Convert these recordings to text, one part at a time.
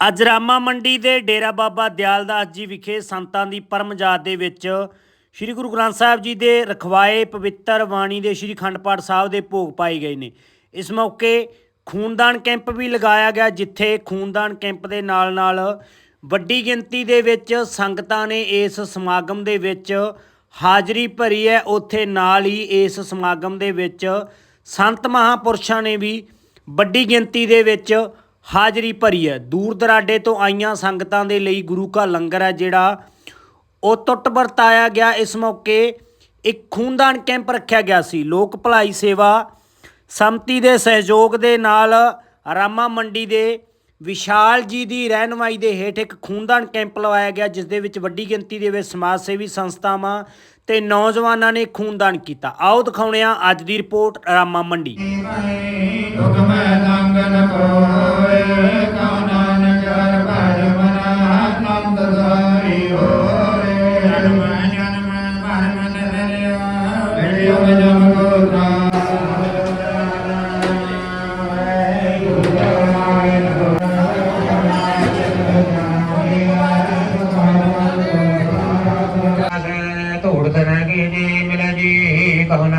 ਅੱਜ ਰਾਮਾ ਮੰਡੀ ਦੇ ਡੇਰਾ ਬਾਬਾ ਦਿਆਲਦਾਸ ਜੀ ਵਿਖੇ ਸੰਤਾਂ ਦੀ ਪਰਮਜਾਤ ਦੇ ਵਿੱਚ ਸ੍ਰੀ ਗੁਰੂ ਗ੍ਰੰਥ ਸਾਹਿਬ ਜੀ ਦੇ ਰਖਵਾਏ ਪਵਿੱਤਰ ਬਾਣੀ ਦੇ ਸ੍ਰੀ ਖੰਡ ਪਾਠ ਸਾਹਿਬ ਦੇ ਭੋਗ ਪਾਏ ਗਏ ਨੇ। ਇਸ ਮੌਕੇ ਖੂਨਦਾਨ ਕੈਂਪ ਵੀ ਲਗਾਇਆ ਗਿਆ, ਜਿੱਥੇ ਖੂਨਦਾਨ ਕੈਂਪ ਦੇ ਨਾਲ ਨਾਲ ਵੱਡੀ ਗਿਣਤੀ ਦੇ ਵਿੱਚ ਸੰਗਤਾਂ ਨੇ ਇਸ ਸਮਾਗਮ ਦੇ ਵਿੱਚ ਹਾਜ਼ਰੀ ਭਰੀ ਹੈ। ਉੱਥੇ ਨਾਲ ਹੀ ਇਸ ਸਮਾਗਮ ਦੇ ਵਿੱਚ ਸੰਤ ਮਹਾਪੁਰਸ਼ਾਂ ਨੇ ਵੀ ਵੱਡੀ ਗਿਣਤੀ ਦੇ ਵਿੱਚ ਹਾਜ਼ਰੀ ਭਰੀ ਹੈ। ਦੂਰ ਦਰਾਡੇ ਤੋਂ ਆਈਆਂ ਸੰਗਤਾਂ ਦੇ ਲਈ ਗੁਰੂ ਕਾ ਲੰਗਰ ਹੈ ਜਿਹੜਾ ਉਹ ਟੁੱਟ ਵਰਤਾਇਆ ਗਿਆ। ਇਸ ਮੌਕੇ ਇੱਕ ਖੂਨਦਾਨ ਕੈਂਪ ਰੱਖਿਆ ਗਿਆ ਸੀ। ਲੋਕ ਭਲਾਈ ਸੇਵਾ ਸੰਮਤੀ ਦੇ ਸਹਿਯੋਗ ਦੇ ਨਾਲ ਰਾਮਾ ਮੰਡੀ ਦੇ ਵਿਸ਼ਾਲ ਜੀ ਦੀ ਰਹਿਨਮਾਈ ਦੇ ਹੇਠ ਇੱਕ ਖੂਨਦਾਨ ਕੈਂਪ ਲਵਾਇਆ ਗਿਆ, ਜਿਸ ਦੇ ਵਿੱਚ ਵੱਡੀ ਗਿਣਤੀ ਦੇ ਵਿੱਚ ਸਮਾਜ ਸੇਵੀ ਸੰਸਥਾਵਾਂ ਤੇ ਨੌਜਵਾਨਾਂ ਨੇ ਖੂਨਦਾਨ ਕੀਤਾ। ਆਓ ਦਿਖਾਉਣੇ ਆ ਅੱਜ ਦੀ ਰਿਪੋਰਟ, ਰਾਮਾ ਮੰਡੀ। ਦੁਖ ਮੈਂ ਕੋਏ ਕਉ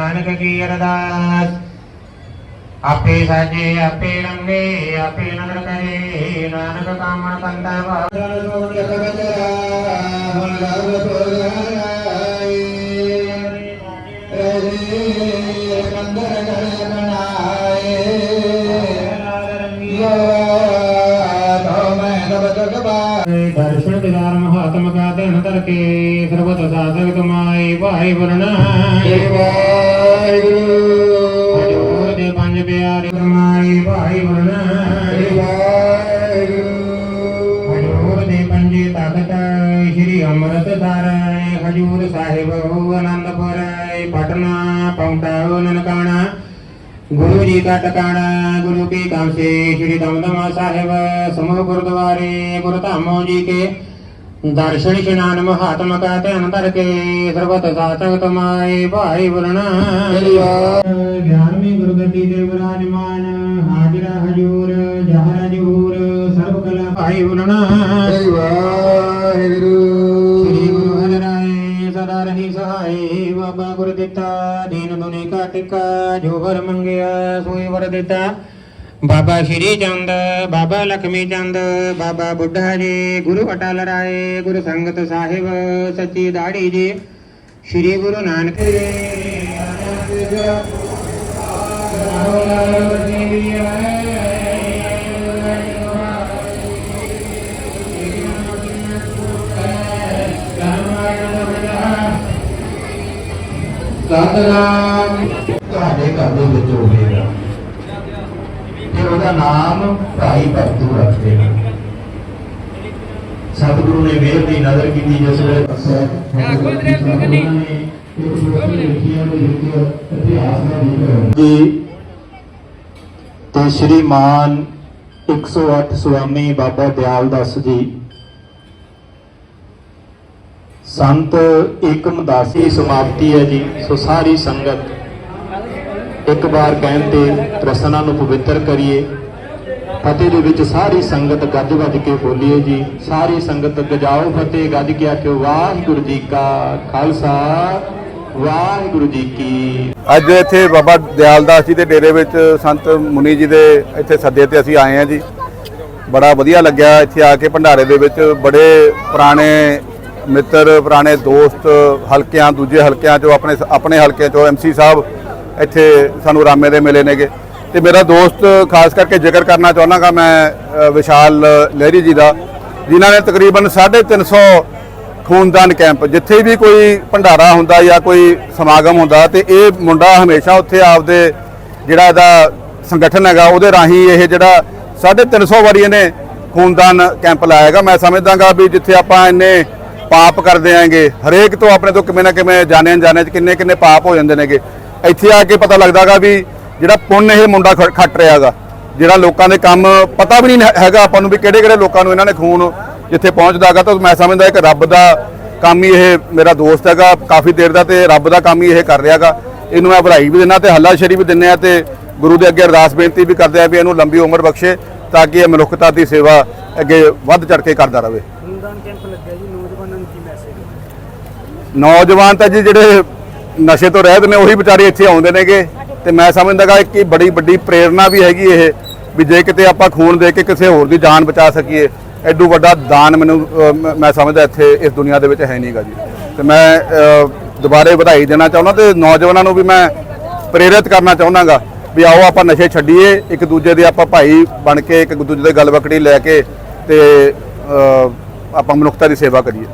ਨਾਨਕ ਕੀ ਅਰਦਾਸ ਆਪੇ ਸਾਜੇ ਆਪੇ ਲੰਗੇ ਆਪੇ ਨਗਰ ਕਰੇ ਨਾਨਕ ਕਾਮਣ ਕੰਦਾ ਵਾਦਨ ਸੋਣ ਜਗ ਬਚਰਾ ਹੁਣ ਲਗ ਪੁਰਾਈ ਦਰਸ਼ਨ ਦਿਦਾਰ ਮਹਾਤਮ ਕਾ ਧਨ ਧਰ ਕੇ ਸਰਬਤ ਸਾਧਕ ਤੁਮਾਈ ਭਾਈ ਬਰਨਾ ਵਾਹਿਗੁਰੂ। ਹਜੂਰ ਦੇ ਪੰਜ ਪਿਆਰੇ ਤੁਮਾਈ ਭਾਈ ਬਰਨਾ ਵਾਹਿਗੁਰੂ। ਹਜੂਰ ਦੇ ਪੰਜੇ ਤਖਤ ਸ੍ਰੀ ਅੰਮ੍ਰਿਤ ਧਾਰ ਹਜੂਰ ਸਾਹਿਬ ਹੋ ਆਨੰਦਪੁਰ ਪਟਨਾ ਪੌਂਟਾ ਨਨਕਾਣਾ ਗੁਰੂ ਜੀ ਦਾ ਟਿਕਾਣਾ ਗੁਰੂ ਕੀ ਕਾਂਸੇ ਸ੍ਰੀ ਦਮਦਮਾ ਸਾਹਿਬ ਸਮੂਹ ਗੁਰਦੁਆਰੇ ਗੁਰੂ ਧਾਮੋ ਜੀ ਕੇ ਦਰਸ਼ਨ ਇਸ਼ਨਾਨ ਮਹਾਤਮ ਕਾ ਧਿਆਨ ਧਰ ਕੇ ਸਰਬਤ ਸਾਚਕ ਤਮਾਏ ਭਾਈ ਬੁਲਣਾ। ਗਿਆਨਵੀਂ ਗੁਰਗੱਦੀ ਤੇ ਵਿਰਾਜਮਾਨ ਹਾਜ਼ਰਾ ਹਜੂਰ ਜਹਰ ਹਜੂਰ ਸਰਬ ਕਲਾ ਭਾਈ ਬੁਲਣਾ। ਵਾਹਿਗੁਰੂ ਰਹੀ ਸਹਾਈ, ਬਾਬਾ ਗੁਰ ਦਿੱਤਾ, ਦੀਨ ਦੁਨੀ ਕਾ ਟਿਕਾ, ਜੋ ਵਰ ਮੰਗਿਆ, ਸੋਈ ਵਰ ਦਿੱਤਾ। ਬਾਬਾ ਸ਼੍ਰੀ ਚੰਦ, ਬਾਬਾ ਲਖਮੀ ਚੰਦ, ਬਾਬਾ ਬੁੱਢਾ ਜੀ, ਗੁਰੂ ਅਟਲ ਰਾਏ, ਗੁਰੂ ਸੰਗਤ ਸਾਹਿਬ, ਸੱਚੀ ਦਾੜੀ ਜੀ। ਸ਼੍ਰੀ ਗੁਰੂ ਨਾਨਕ ਸਤਨਾਮ। ਤੁਹਾਡੇ ਘਰ ਦੇ ਵਿੱਚ ਹੋਵੇਗਾ। ਤੇ ਉਹਦਾ ਨਾਮ ਭਾਈ ਭਗਤੂ ਰੱਖਦੇ ਨੇ। ਸਤਿਗੁਰੂ ਨੇ ਵੇਰ ਦੀ ਨਜ਼ਰ ਕੀਤੀ ਜਿਸ ਵੇਲੇ ਜੀ, ਤੇ ਸ਼੍ਰੀਮਾਨ 108 ਸੁਆਮੀ ਬਾਬਾ ਦਿਆਲਦਾਸ ਜੀ ਸੰਤ ਏਕਮ ਦਾਸੀ ਸਮਾਪਤੀ ਹੈ ਜੀ। ਸੋ ਸਾਰੀ ਸੰਗਤ ਇੱਕ ਵਾਰ ਕਹਿਣ ਤੇ ਰਸਨਾ ਨੂੰ ਪਵਿੱਤਰ ਕਰੀਏ। ਫਤਿਹ ਦੇ ਵਿੱਚ ਸਾਰੀ ਸੰਗਤ ਗੱਜ ਵੱਜ ਕੇ ਬੋਲੀਏ ਜੀ। ਸਾਰੀ ਸੰਗਤ ਗਜਾਓ ਫਤਿਹ, ਗੱਜ ਕੇ ਆਖਿਓ, ਵਾਹਿਗੁਰੂ ਜੀ ਕਾ ਖਾਲਸਾ, ਵਾਹਿਗੁਰੂ ਜੀ ਕੀ ਅੱਜ ਇੱਥੇ ਬਾਬਾ ਦਿਆਲਦਾਸ ਜੀ ਦੇ ਡੇਰੇ ਵਿੱਚ ਸੰਤ ਮੁਨੀ ਜੀ ਦੇ ਇੱਥੇ ਸੱਦੇ ਤੇ ਅਸੀਂ ਆਏ ਹਾਂ ਜੀ। ਬੜਾ ਵਧੀਆ ਲੱਗਿਆ ਇੱਥੇ ਆ ਕੇ ਭੰਡਾਰੇ ਦੇ ਵਿੱਚ। ਬੜੇ ਪੁਰਾਣੇ ਮਿੱਤਰ, ਪੁਰਾਣੇ ਦੋਸਤ, ਹਲਕਿਆਂ, ਦੂਜੇ ਹਲਕਿਆਂ ਚੋਂ, ਆਪਣੇ ਆਪਣੇ ਹਲਕੇ ਚੋਂ ਐਮਸੀ ਸਾਹਿਬ ਇੱਥੇ ਸਾਨੂੰ ਰਾਮੇ ਦੇ ਮਿਲੇ ਨੇਗੇ। ਤੇ ਮੇਰਾ ਦੋਸਤ, ਖਾਸ ਕਰਕੇ ਜ਼ਿਕਰ ਕਰਨਾ ਚਾਹੁੰਦਾਗਾ ਮੈਂ ਵਿਸ਼ਾਲ ਲਹਿਰੀ ਜੀ ਦਾ, ਜਿਨ੍ਹਾਂ ਨੇ ਤਕਰੀਬਨ 350 ਖੂਨਦਾਨ ਕੈਂਪ, ਜਿੱਥੇ ਵੀ ਕੋਈ ਭੰਡਾਰਾ ਹੁੰਦਾ ਜਾਂ ਕੋਈ ਸਮਾਗਮ ਹੁੰਦਾ, ਤੇ ਇਹ ਮੁੰਡਾ ਹਮੇਸ਼ਾ ਉੱਥੇ ਆਪਦੇ ਜਿਹੜਾ ਇਹਦਾ ਸੰਗਠਨ ਹੈਗਾ, ਉਹਦੇ ਰਾਹੀਂ ਇਹ ਜਿਹੜਾ 350 ਵਾਰੀ ਇਹਨੇ ਖੂਨਦਾਨ ਕੈਂਪ ਲਾਇਆਗਾ ਮੈਂ ਸਮਝਦਾਗਾ ਵੀ ਜਿੱਥੇ ਆਪਾਂ ਇੰਨੇ ਪਾਪ ਕਰਦੇ ਆਂਗੇ ਹਰੇਕ ਤੋਂ ਆਪਣੇ ਤੋਂ ਕਿਵੇਂ ਨਾ ਕਿਵੇਂ ਜਾਣੇ ਅਣਜਾਣੇ ਚ ਕਿੰਨੇ ਕਿੰਨੇ ਪਾਪ ਹੋ ਜਾਂਦੇ ਨੇਗੇ। ਇੱਥੇ ਆ ਕੇ ਪਤਾ ਲੱਗਦਾਗਾ ਵੀ ਜਿਹੜਾ ਪੁੰਨ ਇਹ ਮੁੰਡਾ ਖ- ਖੱਟ ਰਿਹਾਗਾ ਜਿਹੜਾ ਲੋਕਾਂ ਦੇ ਕੰਮ ਪਤਾ ਵੀ ਨਹੀਂ ਹੈਗਾ ਆਪਾਂ ਨੂੰ ਵੀ ਕਿਹੜੇ ਕਿਹੜੇ ਲੋਕਾਂ ਨੂੰ ਇਹਨਾਂ ਨੇ ਖੂਨ ਜਿੱਥੇ ਪਹੁੰਚਦਾਗਾ ਤਾਂ ਮੈਂ ਸਮਝਦਾ ਇੱਕ ਰੱਬ ਦਾ ਕੰਮ ਹੀ ਇਹ ਮੇਰਾ ਦੋਸਤ ਹੈਗਾ, ਕਾਫੀ ਦੇਰ ਦਾ ਤੇ ਰੱਬ ਦਾ ਕੰਮ ਹੀ ਇਹ ਕਰ ਰਿਹਾਗਾ ਇਹਨੂੰ ਮੈਂ ਵਧਾਈ ਵੀ ਦਿੰਦਾ ਤੇ ਹੱਲਾਸ਼ੇਰੀ ਵੀ ਦਿੰਨੇ ਆ ਤੇ ਗੁਰੂ ਦੇ ਅੱਗੇ ਅਰਦਾਸ ਬੇਨਤੀ ਵੀ ਕਰਦੇ ਆ ਵੀ ਇਹਨੂੰ ਲੰਬੀ ਉਮਰ ਬਖਸ਼ੇ ਤਾਂ ਕਿ ਇਹ ਮਨੁੱਖਤਾ ਦੀ ਸੇਵਾ ਅੱਗੇ ਵੱਧ ਚੜ ਕੇ ਕਰਦਾ ਰਹੇ। ਕੈਂਪ ਲੱਗਿਆ ਜੀ, ਨੌਜਵਾਨਾਂ ਨੂੰ ਕੀ ਮੈਸੇਜ ਨੌਜਵਾਨ ਤਾਂ ਜੀ ਜਿਹੜੇ ਨਸ਼ੇ ਤੋਂ ਰਹਿਤ ਨੇ, ਉਹੀ ਵਿਚਾਰੇ ਇੱਥੇ ਆਉਂਦੇ ਨੇਗੇ। ਤੇ ਮੈਂ ਸਮਝਦਾਗਾ ਕਿ ਬੜੀ ਵੱਡੀ ਪ੍ਰੇਰਣਾ ਵੀ ਹੈਗੀ ਇਹ, ਵੀ ਜੇ ਕਿਤੇ ਆਪਾਂ ਖੂਨ ਦੇ ਕੇ ਕਿਸੇ ਹੋਰ ਦੀ ਜਾਨ ਬਚਾ ਸਕੀਏ, ਐਡੂ ਵੱਡਾ ਦਾਨ ਮੈਨੂੰ ਮੈਂ- ਸਮਝਦਾ ਇੱਥੇ ਇਸ ਦੁਨੀਆ ਦੇ ਵਿੱਚ ਹੈ ਨਹੀਂਗਾ ਜੀ। ਤੇ ਮੈਂ ਦੁਬਾਰੇ ਵਧਾਈ ਦੇਣਾ ਚਾਹੁੰਦਾ ਤੇ ਨੌਜਵਾਨਾਂ ਨੂੰ ਵੀ ਮੈਂ ਪ੍ਰੇਰਿਤ ਕਰਨਾ ਚਾਹੁੰਦਾਗਾ ਵੀ ਆਓ ਆਪਾਂ ਨਸ਼ੇ ਛੱਡੀਏ, ਇੱਕ ਦੂਜੇ ਦੇ ਆਪਾਂ ਭਾਈ ਬਣ ਕੇ, ਇੱਕ ਦੂਜੇ ਦੇ ਗਲ ਬੱਕੜੀ ਲੈ ਕੇ ਤੇ ਆਪਾਂ ਮਨੁੱਖਤਾ ਦੀ ਸੇਵਾ ਕਰੀਏ।